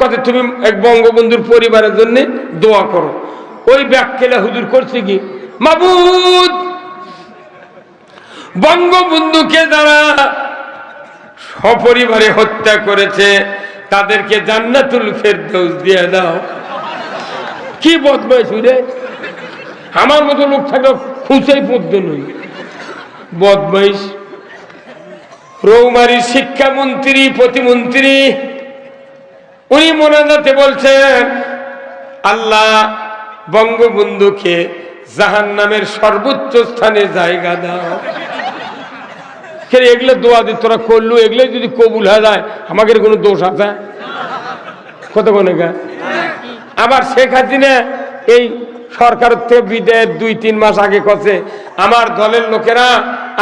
কথা, তুমি এক বঙ্গবন্ধুর পরিবারের জন্য দোয়া করো। ওই ব্যাখ্যা হুজুর করছে কি? মাবুদ! বঙ্গবন্ধুকে যারা সপরিবারে হত্যা করেছে, তাদেরকে জান্নাতুল ফেরদৌস দিয়ে দাও। কি বদমাইশ রে? আমার মতো লোক থাকলে খুঁজেই পড়তে নই বদমাইশ। রৌমারির শিক্ষামন্ত্রী, প্রতিমন্ত্রী উনি মোনাজাতে বলছেন, আল্লাহ বঙ্গবন্ধুকে জাহান নামের সর্বোচ্চ স্থানে জায়গা দাও। এগুলো দোয়া দিয়ে তোরা করলু, এগুলো যদি কবুল হয়ে যায়, আমাদের কোনো দোষ আছে? কত কোনে আবার শেখ হাসিনা এই সরকার থেকে বিদায়ের দুই, তিন মাস আগে কছে, আমার দলের লোকেরা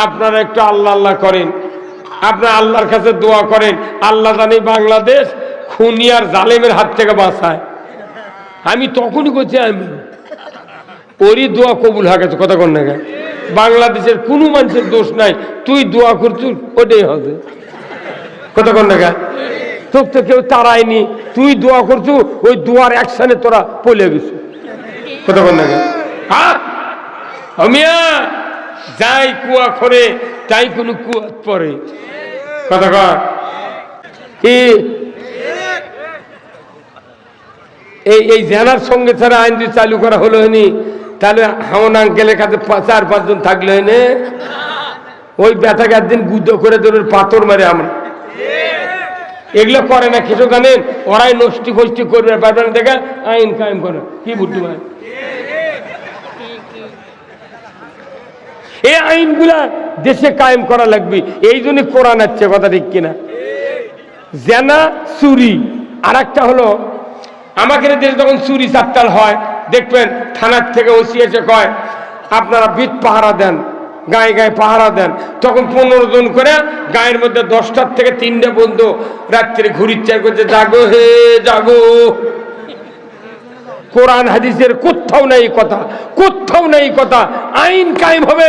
আপনারা একটু আল্লাহ আল্লাহ করেন। আপনার আল্লাহর কাছে দোয়া করেন। আল্লাহ জানি বাংলাদেশ খুনি আর জালেমের হাত থেকে বাঁচায়। আমি তখনই করছি আমি ওরই দোয়া কবুল গেছে, কথা কন না। বাংলাদেশের কোনো মানুষের দোষ নাই, তুই দোয়া করছিস, ওটাই হবে। কথা কন না গা। তোর তো কেউ তারায়নি তুই দোয়া করছু ওই দোয়ার অ্যাকশনে তোরা পলে গেছু। কথা কন না গা। অমিয়া, যাই কুয়া করে তাই কোনো কুয়াত পরে। কথা কর কি এই এই জেনার সঙ্গে ছাড়া আইন যদি চালু করা হলো হয়নি। তাহলে হামন আঙ্কেলের কাছে চার, পাঁচজন থাকলে হয়নি। ওই ব্যথাকে একদিন গুদ্ধ করে ধরে পাথর মারে আমরা। এগুলো করে না কিছু জানেন ওরাই নষ্টি ফষ্টি করবে পারবে না দেখে আইন কায়েম করে। কি বুদ্ধি ভাই? এই আইনগুলা দেশে কায়েম করা লাগবে। এই জন্য কোরআন আছে কথা ঠিক কিনা? জেনা, চুরি। আর একটা হলো আমাদের দেশে যখন চুরি চারটাল হয়, দেখবেন থানার থেকে ওসি এসে কয়, আপনারা বিট পাহারা দেন, গায়ে গায়ে পাহারা দেন। তখন পনেরো জন করে গায়ের মধ্যে দশটার থেকে তিনটে বন্ধু রাত্রে ঘুরির করছে জাগো হে, জাগো। কোরআন হাদিসের কোথাও নেই কথা, কোথাও নেই কথা। আইন কায়েম হবে,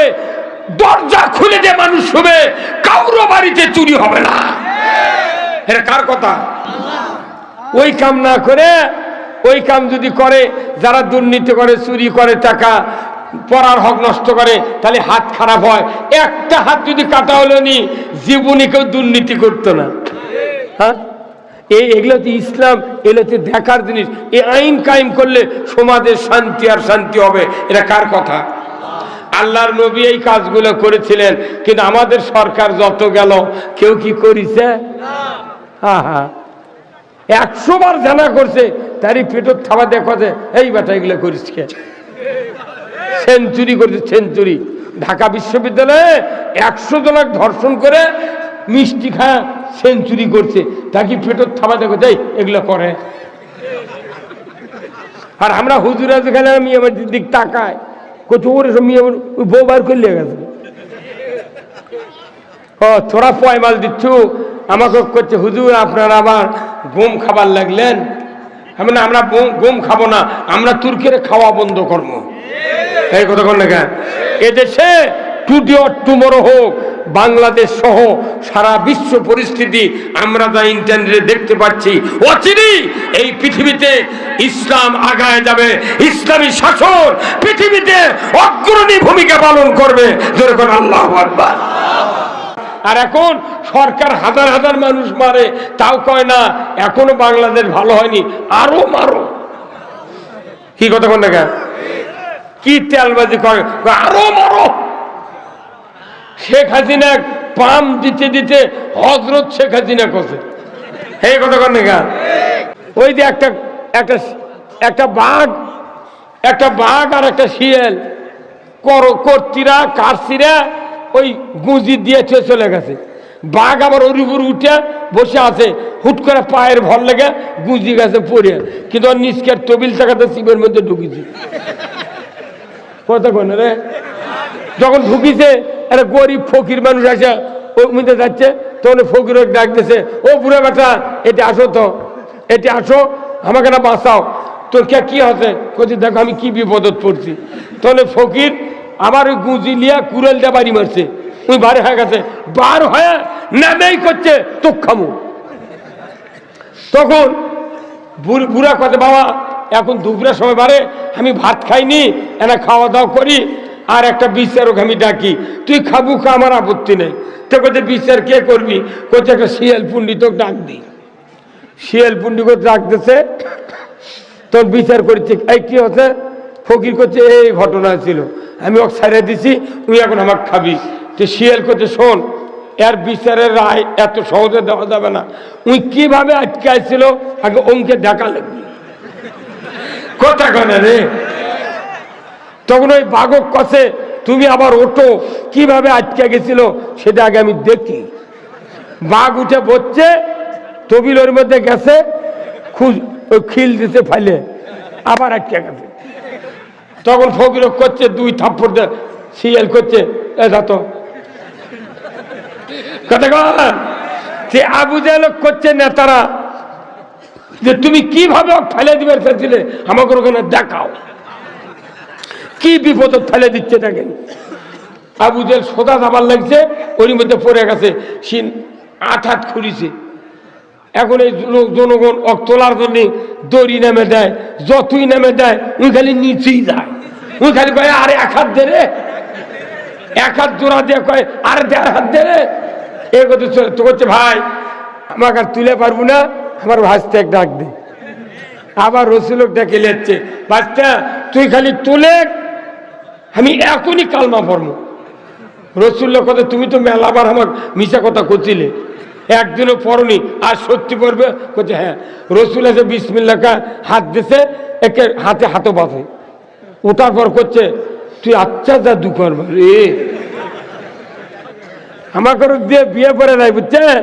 দরজা খুলে যে মানুষ হবে কাউরো বাড়িতে চুরি হবে না। এটা কার কথা? ওই কাম না করে ওই কাম যদি করে যারা দুর্নীতি করে চুরি করে টাকা পড়ার হক নষ্ট করে তাহলে হাত খারাপ হয়। একটা হাত যদি কাটা হলো নি জীবনে কেউ দুর্নীতি করতো না। হ্যাঁ? এই এগুলো হচ্ছে ইসলাম এগুলো হচ্ছে দেখার জিনিস। এই আইন কায়েম করলে সমাজের শান্তি আর শান্তি হবে। এটা কার কথা? আল্লাহর নবী এই কাজগুলো করেছিলেন কিন্তু আমাদের সরকার যত গেল কেউ কি করিছে? হ্যাঁ হ্যাঁ। একশো বার জানা করছে, তারই পেটর থাবা দেখো যে, এই বেটা এগুলো করিস কে? সেঞ্চুরি করছে, সেঞ্চুরি। ঢাকা বিশ্ববিদ্যালয়ে একশো জনক ধর্ষণ করে মিষ্টি খায়, সেঞ্চুরি করছে। তাকে পেটর থাবা দেখো যাই এগুলো করে? আর আমরা হুজুরা যেখানে আমি আমার দিক তাকায় কোথাও করে সব মেয়ে বউ বার করলে গেছে। ও, তোরা পয়মাল দিচ্ছ আমাকে করছে, হুজুর, আপনারা আবার গম খাবার লাগলেন? আমি আমরা গম- গম খাব না, আমরা তুর্কের খাওয়া বন্ধ করব। এই কথা কোন লেখা এদেশে টুডে অর টুমোরো হোক, বাংলাদেশ সহ সারা বিশ্ব পরিস্থিতি আমরা যা ইন্টারনেটে দেখতে পাচ্ছি অচিরি এই পৃথিবীতে ইসলাম আগায় যাবে, ইসলামী শাসন পৃথিবীতে অগ্রণী ভূমিকা পালন করবে। যেরকম আল্লাহ আকবার। আর এখন সরকার হাজার হাজার মানুষ মারে, তাও কয় না, এখনও বাংলাদেশ ভালো হয়নি, আরও মারো। কি কথা কোন দেখা কি তেলবাজি করে আরও মারো। শেখ হাসিনা পাম দিতে দিতে হজরত শেখ হাসিনা করছে। হে কথা কোন দেখা ওই যে একটা একটা একটা বাঘ একটা বাঘ আর একটা শিয়াল। কর- কর্তিরা, কারসিরা ওই গুঁজি দিয়ে চলে গেছে। বাঘ আবার ওর উপর উঠে বসে আছে। হুট করে পায়ের ভর লেগে গুঁজি গেছে পড়ে। কিন্তু ওর নিষ্কের টেবিল টাকাতে শিবের মধ্যে ঢুকেছে। কথা রে? যখন ঢুকিছে, একটা গরিব ফকির মানুষ আছে ওই মধ্যে যাচ্ছে, তখন ফকির ডাক দিছে ও বুড়া বেটা, এটি আসো তো, এটা আসো, আমাকে না বাঁচাও। তোর কে, কি হচ্ছে কচি দেখো, আমি কি বিপদত পড়ছি। তাহলে ফকির আবার ওই গুঁজি লিয়া কুড়েলটা বাড়ি মারছে। ওই বার হয়ে গেছে। বার হয়ে নামেই করছে, তোক খামু। তখন বুড়- বুড়া কথা বাবা, এখন দুপুরের সময় বারে আমি ভাত খাইনি, এনা খাওয়া দাওয়া করি, আর একটা বিচারক আমি ডাকি। তুই খাবু খা, আমার আপত্তি নেই। তো কোথায় বিচার কে করবি? কোথায় একটা শিয়াল পুণ্ডিতক ডাক দি। শিয়াল পুণ্ডিত ডাকতেছে। তোর বিচার করছে এই কি হচ্ছে ফকির করছে, এই ঘটনা ছিল। আমি ওকে ছাড়িয়ে দিছি, তুই এখন আমাকে খাবি। তো শিয়াল করছে, শোন, এর বিচারের রায় এত সহজে দেওয়া যাবে না। উই কীভাবে আটকাইছিল, আগে অঙ্কে দেখা লাগবে। কথা কনে রে। তখন ওই বাঘক কষে তুমি আবার ওঠো, কীভাবে আটকে গেছিল, সেটা আগে আমি দেখি। বাঘ উঠে বসছে তবিল ওর মধ্যে গেছে ওই খিল দিতে ফাইলে, আবার আটকে গেছে। তখন ফকির করছে, দুই থাপ্পড় দে সিএল করছে তো। সে আবু জাহেল করছে নেতারা। যে তুমি কীভাবে ফেলে দিবে চাইছিলে আমাকে ওখানে দেখাও। কি বিপদ ফেলে দিচ্ছে দেখেন। আবু জেল সোদা যাবার লাগছে ওর মধ্যে পড়ে গেছে, সে আট হাত খুঁড়িছে এখন এই জনগণ অক তোলার জন্য দড়ি নেমে দেয়, যতই নেমে দেয় উনি খালি নিচেই যায়। উনি খালি কয়, আরে এক হাত দে রে। এক হাত জোড়া দিয়ে কয়ে, আরে দেড় হাত দে রে। এ কথা তো করছে ভাই, আমাকে আর তুলে পারব না, আমার এক ডাক দে। আবার রসুলক ডেকে লেচ্ছে, বাচ্চা, তুই খালি তুলে, আমি এখনই কালমা পড়ব। রসুল্লাহ কথা তুমি তো মেলাবার আমার মিশা কথা করছিলে একদিনও পড়নি, আর সত্যি পড়বে? বলছে হ্যাঁ। রসুল আছে বিসমিল্লাকা হাত দিছে, একে হাতে হাতও বাঁধে। ওঠার পর করছে, তুই আচ্ছা যা দুঃখর রে। আমার করুক দিয়ে বিয়ে করে নাই, বুঝছেন?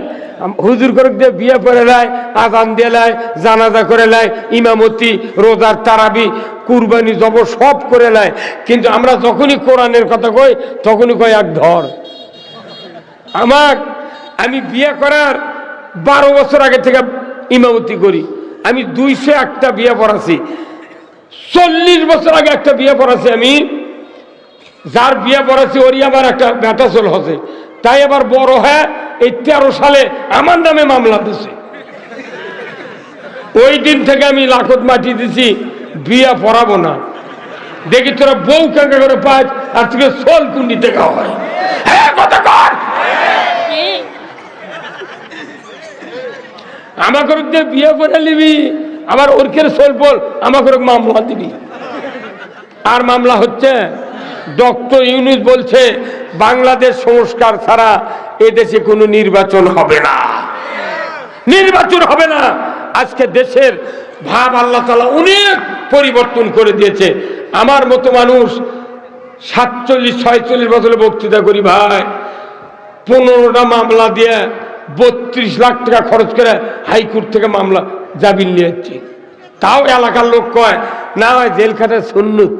হুজুর করুক দিয়ে বিয়ে করে নেয় আজান দিয়ে নেয় জানাজা করে নেয় ইমামতি, রোজার তারাবি, কুরবানি জব সব করে নেয় কিন্তু আমরা যখনই কোরআনের কথা কই, তখনই কই এক ধর। আমার আমি বিয়ে করার বারো বছর আগে থেকে ইমামতি করি। আমি দুইশো একটা বিয়ে পড়াছি। চল্লিশ বছর আগে একটা বিয়ে পড়াছি আমি। যার বিয়ে পড়াছি, ওরই আমার একটা বেটা চল হসে তাই আবার বড় হ্যাঁ এই তেরো সালে আমার নামে মামলা দিছে। ওই দিন থেকে আমি লাখত মাটি দিছি, বিয়ে পড়াবো না। দেখি তোরা বউ কাকা করে পাঁচ আর তোকে সোল কুন্ডি থেকে হয়। আমাকে বিয়ে করে নিবি। আবার ওরকের বল আমাকে মামলা দিবি। আর মামলা হচ্ছে, ডক্টর ইউনিস বলছে, বাংলাদেশ সংস্কার ছাড়া এদেশে কোনো নির্বাচন হবে না। নির্বাচন হবে না। আজকে দেশের ভাব আল্লাহ তালা অনেক পরিবর্তন করে দিয়েছে। আমার মতো মানুষ সাতচল্লিশ, ছয়চল্লিশ বছরে বক্তৃতা করি ভাই, পনেরোটা মামলা দিয়ে বত্রিশ লাখ টাকা খরচ করে হাইকোর্ট থেকে মামলা জামিন নিয়ে যাচ্ছি তাও এলাকার লোক কয়, না হয় জেল খাটা সুন্নুত।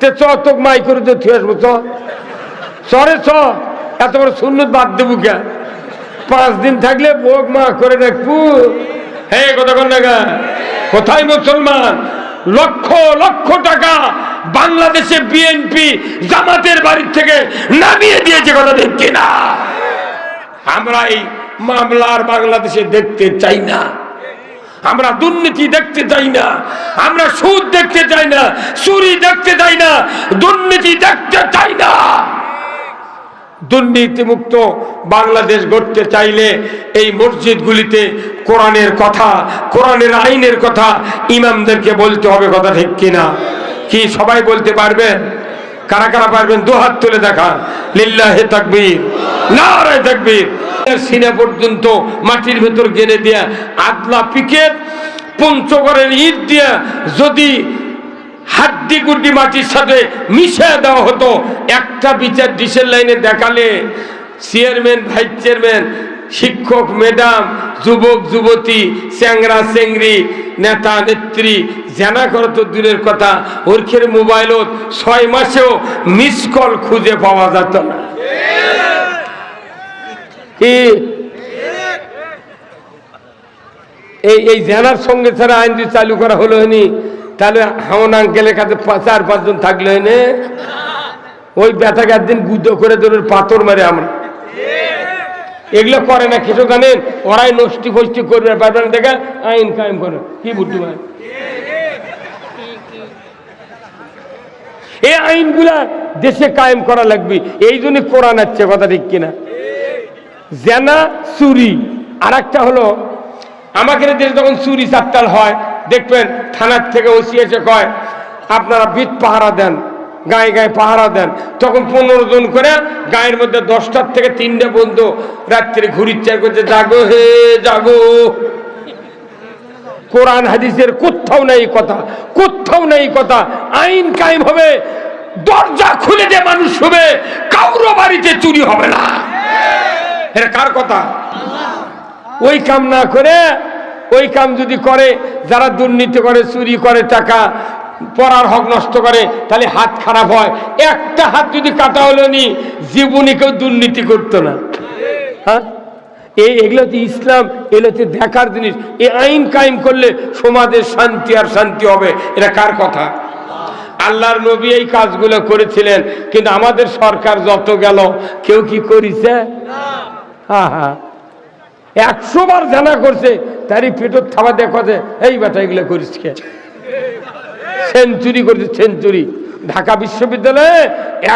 তে চ, তোক মাই করে দে থুয়ে আসব, চ। চরে চ, এত বড় সুন্নত বাদ দেবো কে? পাঁচ দিন থাকলে বোক মা করে দেখব হে, কথা কন না কোথায় মুসলমান? লক্ষ লক্ষ টাকা বাংলাদেশে বিএনপি জামাতের বাড়ির থেকে নামিয়ে দিয়েছে কথা দেখছি না আমরা এই মামলার বাংলাদেশে দেখতে চাই না। আমরা দুর্নীতি দেখতে চাই না, আমরা সুদ দেখতে চাই না, চুরি দেখতে চাই না, দুর্নীতি দেখতে চাই না। দুর্নীতিমুক্ত বাংলাদেশ গড়তে চাইলে এই মসজিদগুলিতে কোরআনের কথা, কোরআনের আইনের কথা ইমামদেরকে বলতে হবে কথা ঠিক কিনা? কি সবাই বলতে পারবেন কারা কারা পারবেন? দু হাত তুলে দেখান। লিল্লাহে তাকবীর, নারায় তাকবীর। সিনে পর্যন্ত মাটির ভেতর গেড়ে দিয়া আদলা পিকেট, পঞ্চগড়ের ইট দিয়া যদি হাড্ডি গুড্ডি মাটির সাথে মিশে দেওয়া হতো, একটা বিচার ডিসের লাইনে দেখালে চেয়ারম্যান, ভাইস চেয়ারম্যান, শিক্ষক, ম্যাডাম, যুবক, যুবতী, চ্যাংরা চেংরি নেতা, নেত্রী, জানা করো তো দূরের কথা, ওরখের মোবাইলত ছয় মাসেও মিস কল খুঁজে পাওয়া যেত না। এই এই জেনার সঙ্গে ছাড়া আইন যদি চালু করা হলো হয়নি। তাহলে হাওন আঙ্কেলের কাছে চার পাঁচজন থাকলে হয়নি। ওই ব্যথাকে একদিন গুদ্ধ করে ধরে পাথর মারে আমরা। এগুলো করে না, কিছু জানেন? ওরাই নষ্টি ফষ্টি করবে পারবেন দেখে আইন কায়েম করে। কি বুদ্ধিমান এই আইনগুলা দেশে কায়েম করা লাগবে। এই জন্য কোরআন আছে কথা ঠিক কিনা? জেনা, চুরি। আর একটা হলো আমাদের দেশে যখন চুরি চাপটাল হয়, দেখবেন থানার থেকে ওসি এসে কয়, আপনারা বিট পাহারা দেন, গায়ে গায়ে পাহারা দেন। তখন পনেরো জন করে গায়ের মধ্যে দশটার থেকে তিনটে পর্যন্ত রাত্রে ঘুরির চার করছে, জাগো হে, জাগো। কোরআন, হাদিসের কোথাও নেই কথা, কোথাও নেই কথা। আইন কায়েম হবে, দরজা খুলে যে মানুষ হবে কাউরো বাড়িতে চুরি হবে না। এটা কার কথা? ওই কাম না করে, ওই কাম যদি করে, যারা দুর্নীতি করে, চুরি করে টাকা পড়ার হক নষ্ট করে, তাহলে হাত খারাপ হয়। একটা হাত যদি কাটা হলো নি, জীবনে কেউ দুর্নীতি করতো না। হ্যাঁ? এই এগুলো তো ইসলাম, এগুলো হচ্ছে দেখার জিনিস। এই আইন কায়েম করলে সমাজের শান্তি আর শান্তি হবে। এটা কার কথা? আল্লাহর নবী এই কাজগুলো করেছিলেন, কিন্তু আমাদের সরকার যত গেল, কেউ কি করিছে? হ্যাঁ হ্যাঁ একশো বার জানা করছে, তারই পেটর থাবা দেখা যে, এই বেটা এগুলো করিস সেঞ্চুরি করেছে, সেঞ্চুরি। ঢাকা বিশ্ববিদ্যালয়ে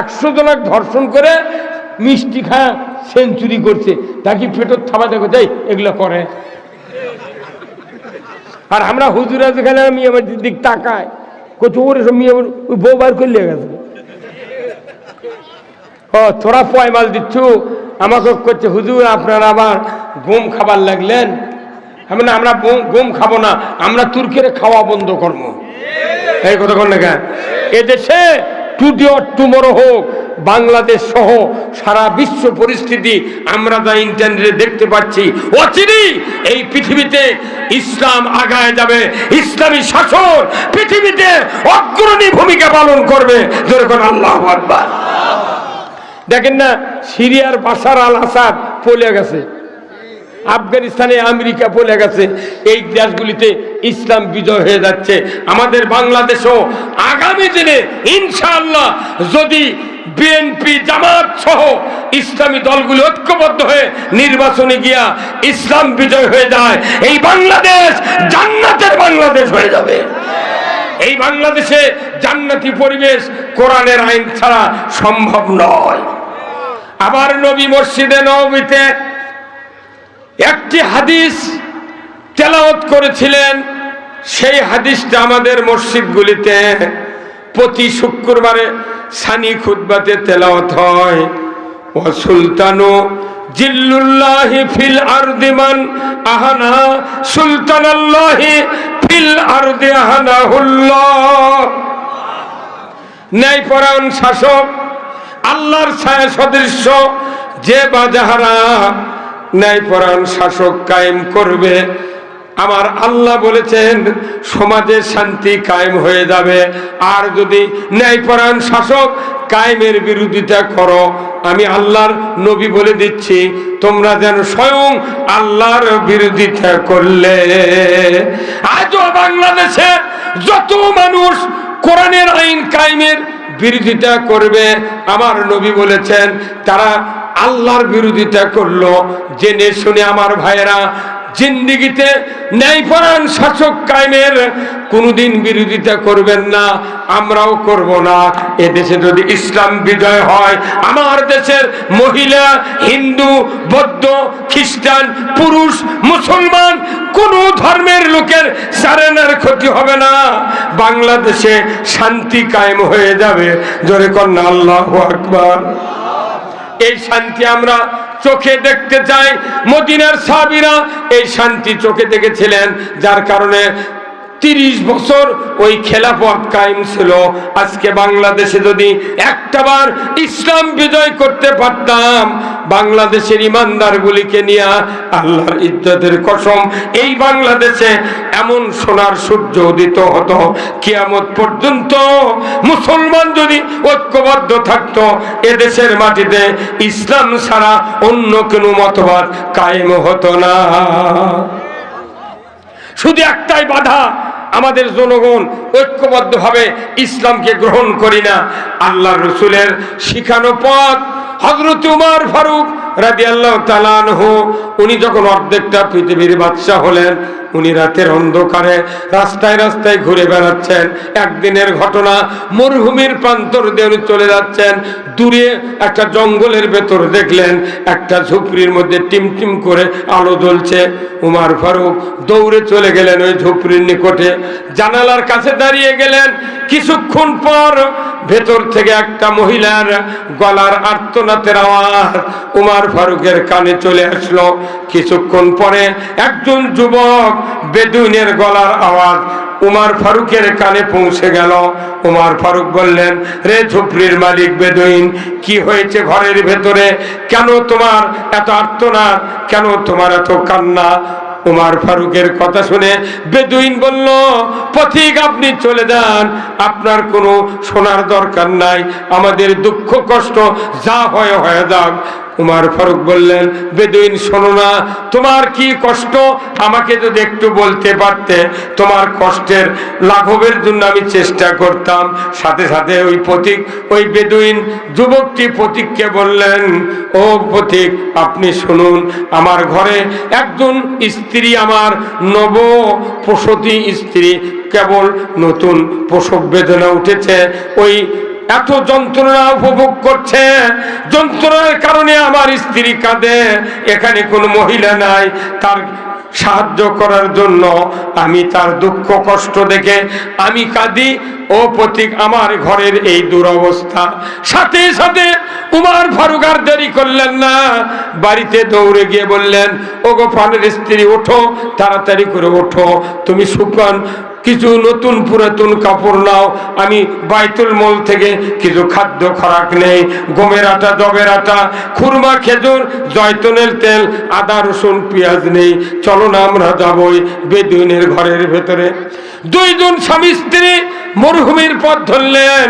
একশো জনক ধর্ষণ করে মিষ্টি খায়, সেঞ্চুরি করছে। তাকে পেটর থাবা দেখো যাই এগুলো করে। আর আমরা হুজুরা যেখানে আমি আমার দিক তাকায় কত করে সব মেয়ে ওই বউ বার করলে গেছে। ও, তোরা পয়মাল দিচ্ছু? আমাকে করছে, হুজুর, আপনারা আবার গম খাবার লাগলেন? আমি না আমরা গম- খাব না, আমরা তুর্কিরে খাওয়া বন্ধ করব। এই কথা কোন লেখা এদেশে টুডে অর টুমোরো হোক, বাংলাদেশ সহ সারা বিশ্ব পরিস্থিতি আমরা যা ইন্টারনেটে দেখতে পাচ্ছি অচিরি এই পৃথিবীতে ইসলাম আগায় যাবে, ইসলামী শাসন পৃথিবীতে অগ্রণী ভূমিকা পালন করবে। যেরকম আল্লাহ আকবার। দেখেন না, সিরিয়ার বাসার আল আসাদ পলে গেছে। আফগানিস্তানে আমেরিকা পলে গেছে। এই দেশগুলিতে ইসলাম বিজয় হয়ে যাচ্ছে। আমাদের বাংলাদেশও আগামী দিনে ইনশাআল্লাহ যদি বিএনপি জামাত সহ ইসলামী দলগুলি ঐক্যবদ্ধ হয়ে নির্বাচনে গিয়া ইসলাম বিজয় হয়ে যায়, এই বাংলাদেশ জান্নাতের বাংলাদেশ হয়ে যাবে। এই বাংলাদেশে জান্নাতি পরিবেশ কোরআনের আইন ছাড়া সম্ভব নয়। আবার নবী মসজিদে নবীতে একটি হাদিস তেলাওয়াত করেছিলেন। সেই হাদিসটা আমাদের মসজিদগুলিতে প্রতি শুক্রবারে সানি খুতবাতে তেলাওয়াত হয়। ও সুলতানো জিল্লুল্লাহি ফিল আরদিমান আহানা, সুলতানাল্লাহি ফিল আরদি আহানাহুল্লাহ। ন্যায়পরায়ণ শাসক আল্লাহর ছায়া সদৃশ্য যে বা যাহারা ন্যায়পরায়ণ শাসক কায়েম করবে, আমার আল্লাহ বলেছেন, সমাজে শান্তি কায়েম হয়ে যাবে। আর যদি ন্যায়পরায়ণ শাসক কায়েমের বিরোধিতা করো, আমি আল্লাহর নবী বলে দিচ্ছি, তোমরা যেন স্বয়ং আল্লাহর বিরোধিতা করলে। আজও বাংলাদেশে যত মানুষ কোরআনের আইন কায়েমের বিরোধিতা করবে। আমার নবী বলেছেন তারা আল্লাহর বিরোধিতা করল। জেনে শুনে আমার ভাইয়েরা জিন্দিগিতে ন্যায়পরায়ণ শাসক কায়েমের কোনোদিন বিরোধিতা করবেন না, আমরাও করব না। এদেশে যদি ইসলাম বিজয় হয়, আমার দেশের মহিলা, হিন্দু, বৌদ্ধ, খ্রিস্টান, পুরুষ, মুসলমান, কোন ধর্মের লোকের সারেনার ক্ষতি হবে না। বাংলাদেশে শান্তি কায়েম হয়ে যাবে। জোরে কন্যা, আল্লাহ আকবার। এই শান্তি আমরা চোখে দেখতে চাই মদিনার সাবিরা এই শান্তি চোখে দেখেছিলেন যার কারণে তিরিশ বছর ওই খেলাফত কায়েম ছিল। আজকে বাংলাদেশে যদি একটাবার ইসলাম বিজয় করতে পারতাম, বাংলাদেশের ইমানদারগুলিকে নিয়ে আল্লাহর ইজ্জতের কসম, এই বাংলাদেশে এমন সোনার সূর্য উদিত হতো, কিয়ামত পর্যন্ত মুসলমান যদি ঐক্যবদ্ধ থাকতো, এদেশের মাটিতে ইসলাম ছাড়া অন্য কোনো মতবাদ কায়েম হতো না। শুধু একটাই বাধা আমাদের জনগণ ঐক্যবদ্ধভাবে ইসলামকে গ্রহণ করি না। আল্লাহ রসুলের শিখানো পথ হজরত উমার ফারুক রাজি আল্লাহ উনি যখন অর্ধেকটা পৃথিবীর বাদশাহ হলেন, উনি রাতের অন্ধকারে রাস্তায় রাস্তায় ঘুরে বেড়াচ্ছেন। একদিনের ঘটনা, মরুভূমির প্রান্তর দিয়ে উনি চলে যাচ্ছেন। দূরে একটা জঙ্গলের ভেতর দেখলেন, একটা ঝুপড়ির মধ্যে টিমটিম করে আলো জ্বলছে। উমার ফারুক দৌড়ে চলে গেলেন ওই ঝুপড়ির নিকটে। জানালার কাছে দাঁড়িয়ে গেলেন। কিছুক্ষণ পর ভেতর থেকে একটা মহিলার গলার আর্তনাথের আওয়াজ। উমার ফারুকের কানে চলে আসলো। কিছুক্ষণ পরে একজন যুবক বেদুইনের গলার আওয়াজ উমার ফারুকের কানে পৌঁছে গেল। উমার ফারুক বললেন, রে ঝুপড়ির মালিক বেদুইন, কি হয়েছে ঘরের ভেতরে? কেন তোমার এত আর্তনাদ? কেন তোমার এত কান্না? উমার ফারুকের কথা শুনে বেদুইন বলল, পথিক, আপনি চলে যান। আপনার কোনো শোনার দরকার নাই। আমাদের দুঃখ, কষ্ট যা হয়, হয়ে যাক। উমার ফারুক বললেন, বেদুইন, শোনো না, তোমার কি কষ্ট? আমাকে যদি একটু বলতে পারতে, তোমার কষ্টের লাঘবের জন্য আমি চেষ্টা করতাম। সাথে সাথে ওই প্রতীক, ওই বেদুইন যুবকটি প্রতীককে বললেন, ও প্রতীক, আপনি শুনুন, আমার ঘরে একজন স্ত্রী, আমার নব প্রসূতি স্ত্রী কেবল নতুন প্রসব বেদনা উঠেছে। ওই এত যন্ত্রণা উপভোগ করছে। যন্ত্রণার কারণে আমার স্ত্রী কাঁদে। এখানে কোনো মহিলা নাই। তার সাহায্য করার জন্য আমি তার দুঃখ কষ্ট দেখে আমি কাঁদি। ও প্রতীক, আমার ঘরের এই দুরবস্থা। সাথে সাথে উমার ফারুক আর দেরি করলেন না। বাড়িতে দৌড়ে গিয়ে বললেন ও গোপালের স্ত্রী, ওঠো, তাড়াতাড়ি করে ওঠো। তুমি শুকান কিছু নতুন পুরাতন কাপড় নাও। আমি বাইতুল মল থেকে কিছু খাদ্য খরাক নেই। গমের আটা জবের আটা, খুরমা, খেজুর, জয়তনের তেল, আদা, রসুন, পেঁয়াজ নেই। চলো না আমরা যাবই বেদুইনের ঘরের ভেতরে। দুইজন স্বামী স্ত্রী মরুভূমির পথ ধরলেন।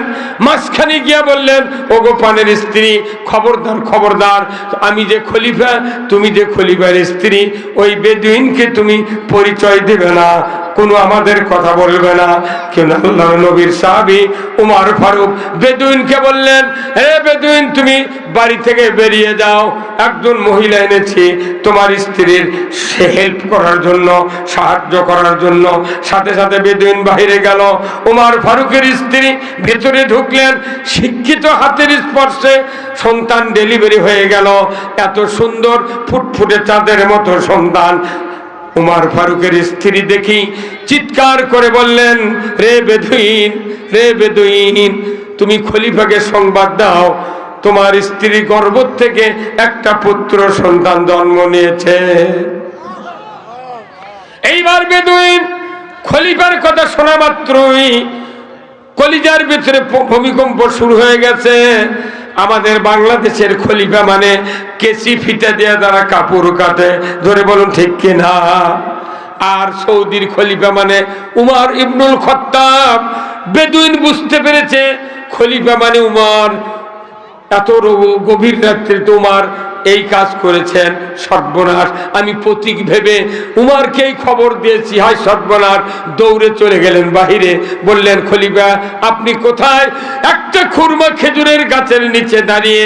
মাঝখানে গিয়া বললেন ও গোপানের স্ত্রী, খবরদার খবরদার, আমি যে খলিফা, তুমি যে খলিফার স্ত্রী, ওই বেদুইনকে তুমি পরিচয় দেবে না। কোনো আমাদের কথা বলবে না। কেন আল্লাহ নবীর সাহাবি উমার ফারুক বেদুইনকে বললেন, হে বেদুইন, তুমি বাড়ি থেকে বেরিয়ে যাও। একজন মহিলা এনেছি, তোমার স্ত্রীর সে হেল্প করার জন্য, সাহায্য করার জন্য। সাথে সাথে বেদুইন বাহিরে গেল। উমার ফারুকের স্ত্রী ভেতরে ঢুকলেন। শিক্ষিত হাতের স্পর্শে সন্তান ডেলিভারি হয়ে গেল। এত সুন্দর, ফুটফুটে চাঁদের মতো সন্তান। উমার ফারুকের স্ত্রী দেখি চিৎকার করে বললেন, রে বেদুইন রে বেদুইন, তুমি খলিফাকে সংবাদ দাও। তোমার স্ত্রী গর্ভ থেকে একটা পুত্র সন্তান জন্ম নিয়েছে। এইবার বেদুইন খলিফার কথা শোনা মাত্রই কলিজার ভিতরে ভূমিকম্প শুরু হয়ে গেছে। আমাদের বাংলাদেশের খলিফা মানে কেসি ফিটা দিয়ে দ্বারা কাপড় কাটে ধরে বলুন ঠিক কিনা? আর সৌদির খলিফা মানে উমার ইবনুল খত্তাব। বেদুইন বুঝতে পেরেছে, খলিফা মানে উমার এত গভীর রাত্রে তোমার এই কাজ করেছেন সর্বনাশ। আমি প্রতীক ভেবে উমারকেই খবর দিয়েছি হাই সর্বনাশ, দৌড়ে চলে গেলেন বাহিরে। বললেন, খলিফা, আপনি কোথায়? একটা খুরমা খেজুরের গাছের নিচে দাঁড়িয়ে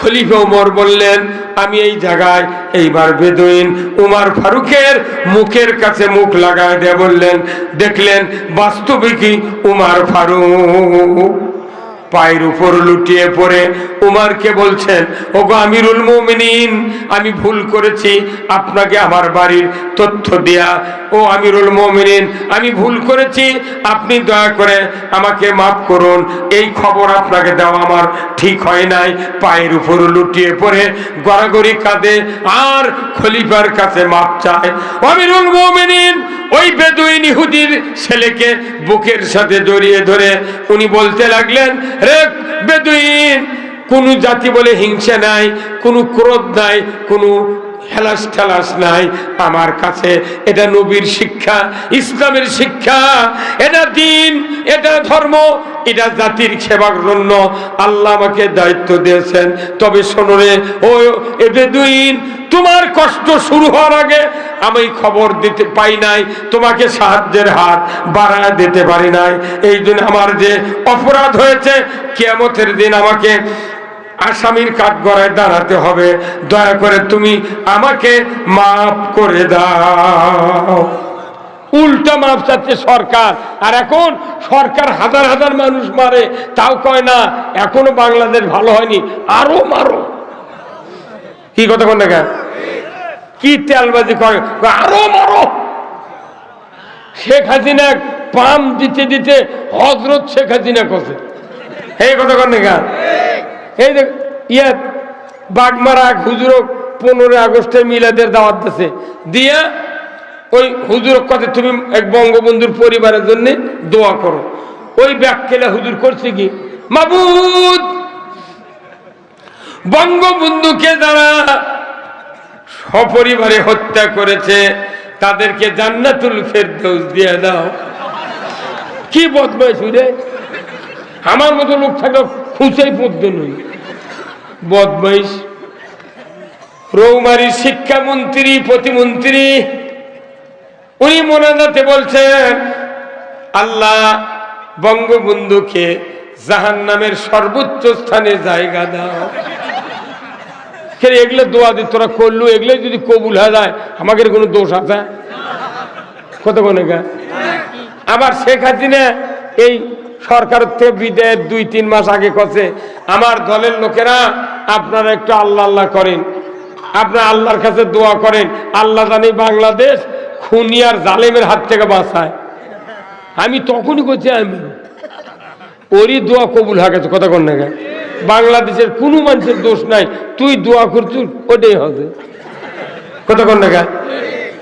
খলিফা উমর বললেন, আমি এই জায়গায় এইবার বেদুইন। উমার ফারুকের মুখের কাছে মুখ লাগায় দিয়ে বললেন, দেখলেন, বাস্তবিকই উমার ফারুক। পায়ের উপর লুটিয়ে পড়ে উমারকে বলছেন ও ওগো আমিরুল মুমিনিন, আমি ভুল করেছি, আপনাকে আমার বাড়ির তথ্য দেয়া। ও আমিরুল মুমিনিন, আমি ভুল করেছি, আপনি দয়া করে আমাকে মাফ করুন, এই খবর আপনাকে দেওয়া আমার ঠিক হয় নাই। পায়ের উপর লুটিয়ে পড়ে গড়াগড়ি কাঁদে, আর খলিফার কাছে মাপ চায়, আমিরুল মুমিনিন ওই বেদুইন ইহুদির ছেলেকে বুকের সাথে জড়িয়ে ধরে উনি বলতে লাগলেন, রে বেদুইন, কোনো জাতি বলে হিংসা নাই, কোনো ক্রোধ নাই, কোনো হেলাস ঠেলাস নাই। আমার কাছে এটা নবীর শিক্ষা, ইসলামের শিক্ষা, এটা দিন, এটা ধর্ম, এটা জাতির সেবার জন্য আল্লাহ আমাকে দায়িত্ব দিয়েছেন। তবে শোনো রে, ও এ বেদুইন তোমার কষ্ট শুরু হওয়ার আগে আমি খবর দিতে পাই নাই, তোমাকে সাহায্যের হাত বাড়ায় দিতে পারি নাই। এই জন্য আমার যে অপরাধ হয়েছে, কেয়ামতের দিন আমাকে আসামির কাঠ গড়ায় দাঁড়াতে হবে। দয়া করে তুমি আমাকে মাফ করে দাও। উল্টা মাফ চাচ্ছে সরকার। আর এখন সরকার হাজার হাজার মানুষ মারে, তাও কয় না, এখনও বাংলাদেশ ভালো হয়নি, আরও মারো। কি কথা কোন দেখা কি তেলবাজি করে? আরও মারো। শেখ হাসিনা পাম দিতে দিতে হজরত শেখ হাসিনা কছে এই কথা কোন দেখা এই যে ইয়ে বাগমারা এক হুজুরক পনেরোই আগস্টে মিলাদের দাওয়াত দিছে। দিয়া ওই হুজুর কথা তুমি এক বঙ্গবন্ধুর পরিবারের জন্য দোয়া করো। ওই ব্যাখ্যা হুজুর করছে কি? মাবুদ, বঙ্গবন্ধুকে যারা সপরিবারে হত্যা করেছে, তাদেরকে জান্নাতুল ফেরদৌস দিয়ে দাও। কি বদমাইশ রে? আমার মতো লোক থাকলে খুঁজেই পড়তে নই বদমাইশ। রৌমারির শিক্ষামন্ত্রী, প্রতিমন্ত্রী, উনি মোনাজাতে বলছেন, আল্লাহ বঙ্গবন্ধুকে জাহান নামের সর্বোচ্চ স্থানে জায়গা দাও। কে এগুলো দোয়া দি, তোরা করলু, এগুলো যদি কবুল হয়ে যায় আমাকে কোনো দোষ আছে? কত কোনে আবার শেখ হাসিনা এই সরকারের থেকে বিদায়ের দুই, তিন মাস আগে কছে আমার দলের লোকেরা আপনারা একটু আল্লাহ আল্লাহ করেন, আপনারা আল্লাহর কাছে দোয়া করেন, আল্লাহ জানি বাংলাদেশ খুনিয়ার জালেমের হাত থেকে বাঁচায়। আমি তখনই করছি আমি ওরই দোয়া কবুল হয়ে গেছে, কথা কন না? বাংলাদেশের কোনো মানুষের দোষ নাই। তুই দোয়া করছিস, ওটাই হবে। না গা?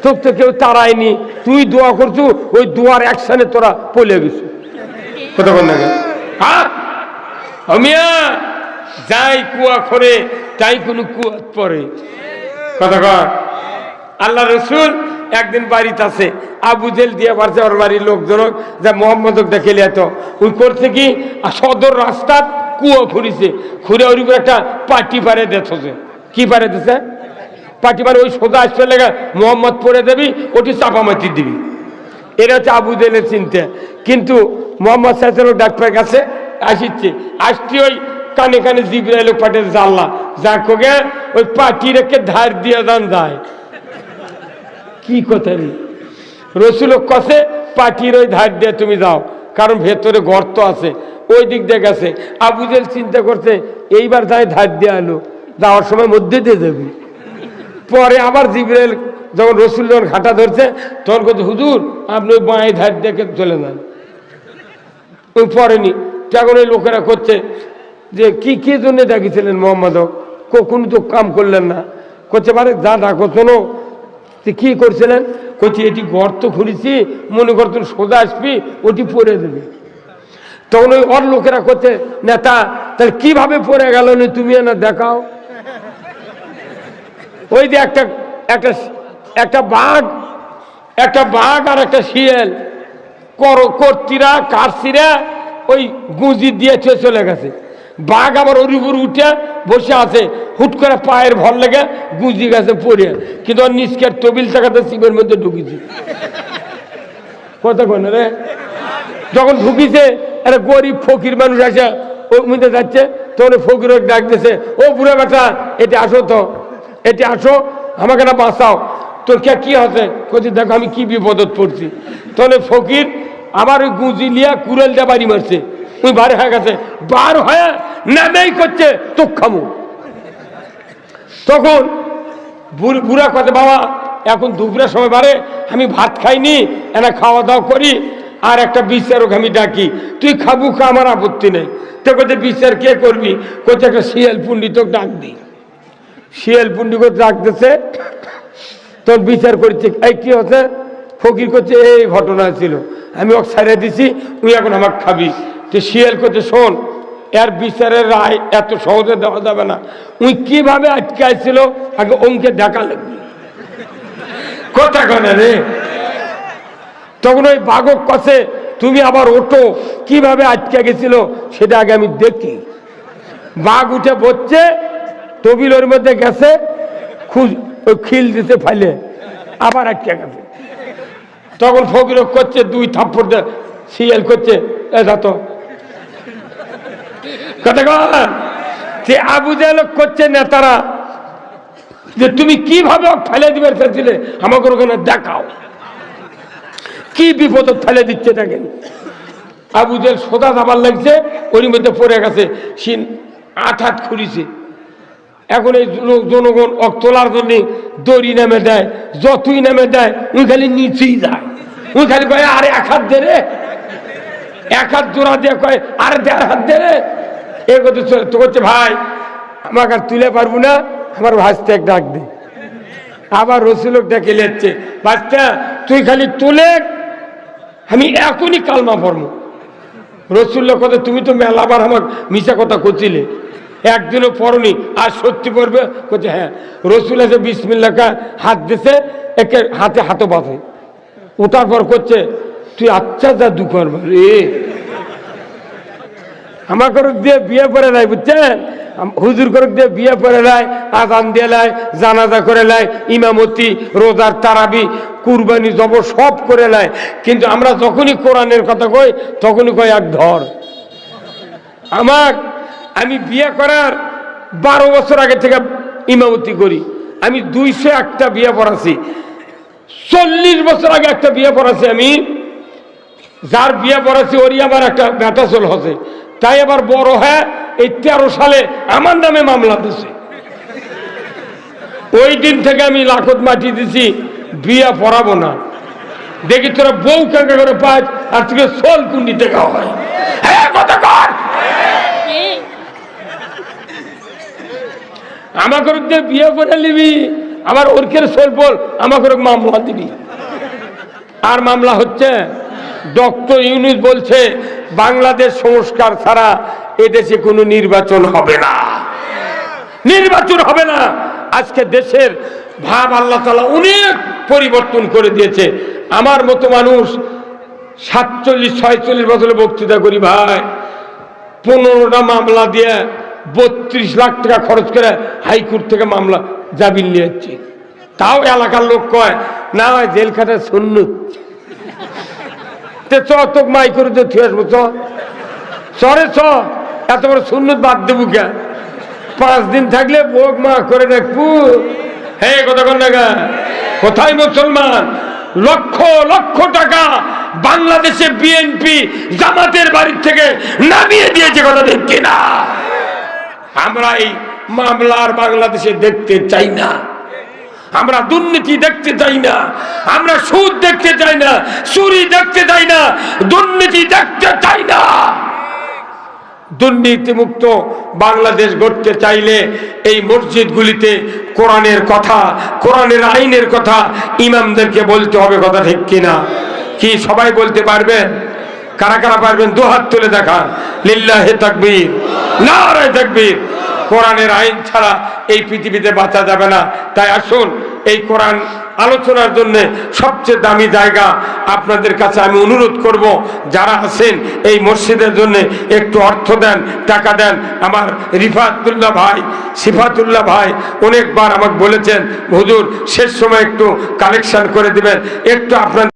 তোর তো কেউ তারায়নি তুই দোয়া করছু ওই দোয়ার অ্যাকশনে তোরা পলে গেছিস কথা কন না গা? হ্যাঁ? যাই কুয়া করে, তাই কোনো কুয়া পরে। কর আল্লাহ রসুল একদিন বাড়িতে আছে, আবু জেল দিয়ে পারছে ওর বাড়ির লোকজন যে মোহাম্মদ দেখে লিয়াত। ওই করছে কি? সদর রাস্তার কুয়ো খুঁড়িছে খুঁড়ে ওর উপরে একটা পাটি পারে দেখছে কি পারে দিছে? পাটি পারে ওই সোজা আসতে লেগে মোহাম্মদ পরে দেবি, ওটি চাপা মাটি দিবি। এটা হচ্ছে আবু জেলের চিনতে। কিন্তু মোহাম্মদ সাহেব ডাক্তারের কাছে আসিচ্ছে। আসছি ওই কানে কানে জিব্রাইল পাটের জানলা। যা কোগে ওই পাটি রেখে ধার দিয়ে যান যায়। কি কথা রে? রসুল কষে পাটির ওই ধার দিয়ে তুমি যাও। কারণ ভেতরে গর্ত আছে, ওই দিক দিয়ে গেছে। আবুজেল চিন্তা করছে, এইবার যাই ধার দিয়ে আলো যাওয়ার সময় মধ্যে দিয়ে যাবি। পরে আবার জিব্রাইল যখন রসুল যখন ঘাটা ধরছে, তখন করছে হুজুর, আপনি ওই বাঁয়ে ধার দেখে চলে যান? ওই পড়েনি তখন ওই লোকেরা করছে যে, কি কি জন্য ডাকিছিলেন মোহাম্মদ? কোনো তো কাম করলেন না। করছে পারে যা ডাকো, শোনো। কি করছিলেন? করছি এটি গর্ত খুঁড়েছি, মনে কর করতো সোজা আসবি, ওটি পরে দেবে। তখন ওই ওর লোকেরা করছে নেতা, তাহলে কীভাবে পড়ে গেল না তুমি না দেখাও? ওই যে একটা একটা একটা বাঘ একটা বাঘ আর একটা শিয়াল, কর, কর্তিরা, কারসিরা ওই গুঁজি দিয়ে চলে গেছে। বাঘ আবার ওর উপর উঠে বসে আছে। হুট করে পায়ের ভর লেগে গুঁজি গেছে পড়ে। কিন্তু ওর নিষ্কের তবিল টাকাতে শিবের মধ্যে ঢুকেছে। কথা কনে রে? যখন ঢুকিছে, একটা গরিব ফকির মানুষ আসে ওই মধ্যে যাচ্ছে, তখন ফকির ডাক দিছে, ও বুড়া বেটা, এটি আসো তো, এটি আসো, আমাকে না বাঁচাও। তোর কে, কি আছে কচি দেখো, আমি কি বিপদত পড়ছি। তখন ফকির আমার ওই গুঁজি লিয়া কুড়েল বাড়ি মারছে। ওই বার হয়ে গেছে। বার হয়ে নামেই করছে তোক খামু তখন বুড়- কথা বাবা, এখন দুপুরের সময় বারে, আমি ভাত খাইনি, এনা খাওয়া দাওয়া করি, আর একটা বিচারক আমি ডাকি। তুই খাবু খা, আমার আপত্তি নেই। তো কোথায় বিচার কে করবি? কোথায় একটা শিয়াল পুণ্ডিতক ডাক দি। শিয়াল পুণ্ডিত ডাকতেছে তোর বিচার করছে, এই কি হচ্ছে? ফকির করছে এই ঘটনা ছিল। আমি ওকে ছাড়িয়ে দিছি, তুই এখন আমাকে খাবি। তো শিয়াল করছে, শোন, এর বিচারের রায় এত সহজে দেওয়া যাবে না। উনি কীভাবে আটকে আসছিল আগে অঙ্কে দেখা লাগবে। কথা কনে রে। তখন ওই বাঘক কষে তুমি আবার ওঠো, কীভাবে আটকে গেছিল, সেটা আগে আমি দেখি। বাঘ উঠে বসছে তবিল ওর মধ্যে গেছে খুব ওই খিল দিতে ফাইলে, আবার আটকে গেছে। তখন ফকির করছে, দুই থাপ্পড় শিয়াল করছে, এ তো। কথা কর যে আবু জাহেল করছে নেতারা, যে তুমি কীভাবে ফেলে দিবে চাইছিলে আমাকে ওখানে দেখাও। কি বিপদ ফেলে দিচ্ছে দেখেন। আবু জেল সোদা দাবার লাগছে ওর মধ্যে পড়ে গেছে সিন আট হাত খুঁড়িছে। এখন এই জনগণ অক তোলার জন্য দড়ি নেমে দেয়, যতই নেমে দেয়, উনি খালি নিচেই যায়। উনি খালি কয়, আরে এক হাত দে রে। এক হাত জোড়া দিয়ে কয়, আরে দেড় হাত দে রে। এ কথা তো করছে, ভাই, আমাকে আর তুলে পারব না, আমার ভাসতে এক ডাক দে। আবার রসুলক ডেকে লেচ্ছে বাচ্চা, তুই খালি তুলে, আমি এখনই কালমা পড়ব। রসুল্লাহ কথা তুমি তো মেলাবার আমার মিশা কথা করছিলে একদিনও পড়নি, আর সত্যি পড়বে? করছে হ্যাঁ। রসুল এসে বিসমিল্লাকা হাত দিছে, একে হাতে হাতও বাঁধে। ওঠার পর করছে, তুই আচ্ছা যা দুঃখর রে আমার করক দিয়ে বিয়ে করে নাই, বুঝছেন? হুজুর করক দিয়ে বিয়ে করে নাই, আজান দিয়ে লাই, জানাজা করে লাই, ইমামতি, রোজার তারাবি, কুরবানি জব সব করে লাই। কিন্তু আমরা যখনই কোরআনের কথা কই, তখনই কই এক ধর। আমার, আমি বিয়ে করার বারো বছর আগে থেকে ইমামতি করি। আমি দুইশো একটা বিয়ে পড়াছি। চল্লিশ বছর আগে একটা বিয়ে পড়াছি আমি। যার বিয়ে পড়াছি, ওরই আমার একটা বেটা চল হচ্ছে। তাই আবার বড় হ্যাঁ এই তেরো সালে আমার নামে মামলা দিছে। ওই দিন থেকে আমি লাখত মাটি দিছি বিয়ে পড়াবো না। দেখি তোরা বউ কাঙ্কা করে পাঁচ আর থেকে সোল কুন্ডি থেকে হয়। আমাকে বিয়ে করে নিবি আবার ওরকের সোল বল আমাকে মামলা দিবি। আর মামলা হচ্ছে ডক্টর ইউনুস বলছে বাংলাদেশ সংস্কার ছাড়া এদেশে কোনো নির্বাচন হবে না। নির্বাচন হবে না। আজকে দেশের ভাব আল্লাহ তালা অনেক পরিবর্তন করে দিয়েছে। আমার মতো মানুষ সাতচল্লিশ, ছয়চল্লিশ বছরে বক্তৃতা করি ভাই, পনেরোটা মামলা দিয়ে বত্রিশ লাখ টাকা খরচ করে হাইকোর্ট থেকে মামলা জামিন নিয়ে তাও এলাকার লোক কয়, না জেল খাটার সুন্নুত। তে চ, তোক মাই করে দিয়ে থুয়ে আসব, চ। চ। এত বড় সুন্নত বাদ দেবো কে? পাঁচ দিন থাকলে বোক মা করে দেখব। হে কন না কোথায় মুসলমান? লক্ষ লক্ষ টাকা বাংলাদেশে বিএনপি জামাতের বাড়ির থেকে নামিয়ে দিয়েছে কথা দেখছি না আমরা এই মামলার বাংলাদেশে দেখতে চাই না। আমরা দুর্নীতি দেখতে চাই না, আমরা সুদ দেখতে চাই না, চুরি দেখতে চাই না, দুর্নীতি দেখতে চাই না। দুর্নীতিমুক্ত বাংলাদেশ গড়তে চাইলে এই মসজিদগুলিতে কোরআনের কথা, কোরআনের আইনের কথা ইমামদেরকে বলতে হবে কথা ঠিক কিনা? কি সবাই বলতে পারবেন? কারা কারা পারবেন? দুহাত তুলে দেখান। লিল্লাহে তাকবীর, নারায় তাকবীর। কোরআনের আইন ছাড়া এই পৃথিবীতে বাঁচা যাবে না। তাই আসুন, এই কোরআন আলোচনার জন্য সবচেয়ে দামি জায়গা আপনাদের কাছে আমি অনুরোধ করব, যারা আছেন এই মসজিদের জন্য একটু অর্থ দেন, টাকা দেন। আমার রিফাতুল্লাহ ভাই, সিফাতুল্লাহ ভাই অনেকবার আমাকে বলেছেন, হুজুর, শেষ সময় একটু কালেকশন করে দিবেন, একটু আপনার